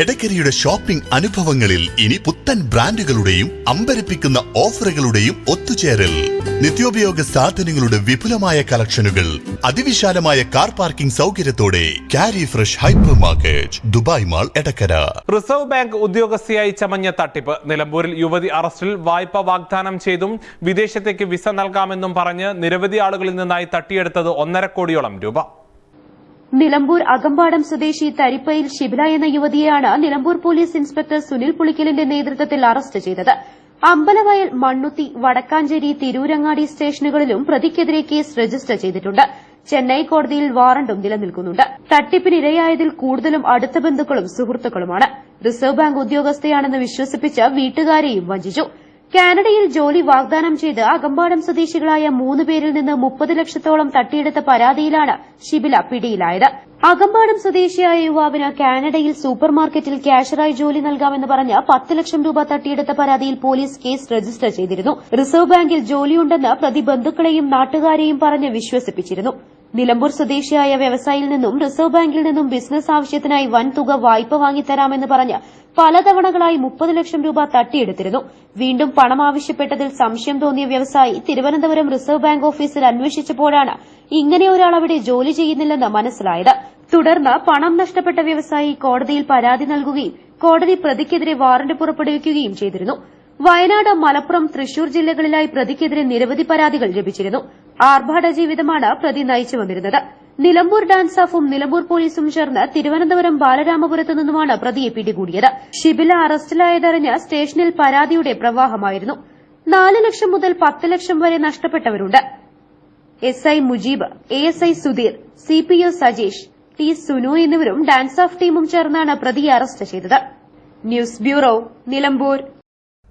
എടക്കരയുടെ shopping അനുഭവങ്ങളിൽ ഇനി പുത്തൻ ബ്രാൻഡുകളുടെയും അമ്പരപ്പിക്കുന്ന ഓഫറുകളുടെയും ഒത്തുചേരൽ. നിത്യോപയോഗ സാധനങ്ങളുടെ വിപുലമായ കളക്ഷനുകൾ അതിവിശാലമായ car parking സൗകര്യത്തോടെ Kari fresh hypermarket Dubai mall Edakkara. Reserve bank ഉദ്യോഗസ്ഥയായി ചമഞ്ഞ തട്ടിപ്പ്. നിലമ്പൂരിൽ യുവതി അറസ്റ്റിൽ വായ്പ വാഗ്ദാനം ചെയ്തും വിദേശത്തേക്ക് വിസ നൽകാമെന്നും പറഞ്ഞ് നിരവധി ആളുകളിൽ നിന്നായി തട്ടിയെടുത്തത് ഒന്നര കോടിയോളം രൂപ. നിലമ്പൂർ അകമ്പാടം സ്വദേശി തരിപ്പയിൽ ഷിബില എന്ന യുവതിയെയാണ് നിലമ്പൂർ പോലീസ് ഇൻസ്പെക്ടർ സുനിൽ പുളിക്കലിന്റെ നേതൃത്വത്തിൽ അറസ്റ്റ് ചെയ്തത്. അമ്പലവയൽ മണ്ണുത്തി വടക്കാഞ്ചേരി തിരൂരങ്ങാടി സ്റ്റേഷനുകളിലും പ്രതിക്കെതിരെ കേസ് രജിസ്റ്റർ ചെയ്തിട്ടുണ്ട്. ചെന്നൈ കോടതിയിൽ വാറണ്ടും നിലനിൽക്കുന്നുണ്ട്. തട്ടിപ്പിനിരയായതിൽ കൂടുതലും അടുത്ത ബന്ധുക്കളും സുഹൃത്തുക്കളുമാണ്. റിസർവ് ബാങ്ക് ഉദ്യോഗസ്ഥയാണെന്ന് വിശ്വസിപ്പിച്ച് വീട്ടുകാരെയും വഞ്ചിച്ചു. കാനഡയിൽ ജോലി വാഗ്ദാനം ചെയ്ത് അകമ്പാടം സ്വദേശികളായ മൂന്ന് പേരിൽ നിന്ന് മുപ്പത് ലക്ഷത്തോളം തട്ടിയെടുത്ത പരാതിയിലാണ് ഷിബില പിടിയിലായത്. അകമ്പാടം സ്വദേശിയായ യുവാവിന് കാനഡയിൽ സൂപ്പർമാർക്കറ്റിൽ ക്യാഷറായി ജോലി നൽകാമെന്ന് പറഞ്ഞ് പത്ത് ലക്ഷം രൂപ തട്ടിയെടുത്ത പരാതിയിൽ പോലീസ് കേസ് രജിസ്റ്റർ ചെയ്തിരുന്നു. റിസർവ് ബാങ്കിൽ ജോലിയുണ്ടെന്ന് പ്രതി ബന്ധുക്കളെയും നാട്ടുകാരെയും പറഞ്ഞ് വിശ്വസിപ്പിച്ചിരുന്നു. നിലമ്പൂർ സ്വദേശിയായ വ്യവസായിയിൽ നിന്നും റിസർവ് ബാങ്കിൽ നിന്നും ബിസിനസ് ആവശ്യത്തിനായി വൻ തുക വായ്പ വാങ്ങിത്തരാമെന്ന് പറഞ്ഞ് പലതവണകളായി മുപ്പത് ലക്ഷം രൂപ തട്ടിയെടുത്തിരുന്നു. വീണ്ടും പണം ആവശ്യപ്പെട്ടതിൽ സംശയം തോന്നിയ വ്യവസായി തിരുവനന്തപുരം റിസർവ് ബാങ്ക് ഓഫീസിൽ അന്വേഷിച്ചപ്പോഴാണ് ഇങ്ങനെ ഒരാൾ അവിടെ ജോലി ചെയ്യുന്നില്ലെന്ന് മനസ്സിലായത്. തുടർന്ന് പണം നഷ്ടപ്പെട്ട വ്യവസായി കോടതിയിൽ പരാതി നൽകുകയും കോടതി പ്രതിക്കെതിരെ വാറന്റ് പുറപ്പെടുവിക്കുകയും ചെയ്തിരുന്നു. വയനാട് മലപ്പുറം തൃശൂർ ജില്ലകളിലായി പ്രതിക്കെതിരെ നിരവധി പരാതികൾ ലഭിച്ചിരുന്നു. ആർഭാട ജീവിതമാണ് പ്രതി നയിച്ചു വന്നിരുന്നത്. നിലമ്പൂർ ഡാൻസ് ഓഫും നിലമ്പൂർ പോലീസും ചേർന്ന് തിരുവനന്തപുരം ബാലരാമപുരത്ത് നിന്നുമാണ് പ്രതിയെ പിടികൂടിയത്. ഷിബില അറസ്റ്റിലായതറിഞ്ഞ് സ്റ്റേഷനിൽ പരാതിയുടെ പ്രവാഹമായിരുന്നു. നാല് ലക്ഷം മുതൽ പത്ത് ലക്ഷം വരെ നഷ്ടപ്പെട്ടവരുണ്ട്. S I Mujeeb A S I Sudheer C P O Sajeesh T Sunu എന്നിവരും ഡാൻസ് ഓഫ് ടീമും ചേർന്നാണ് പ്രതിയെ അറസ്റ്റ് ചെയ്തത്. News bureau Nilambur.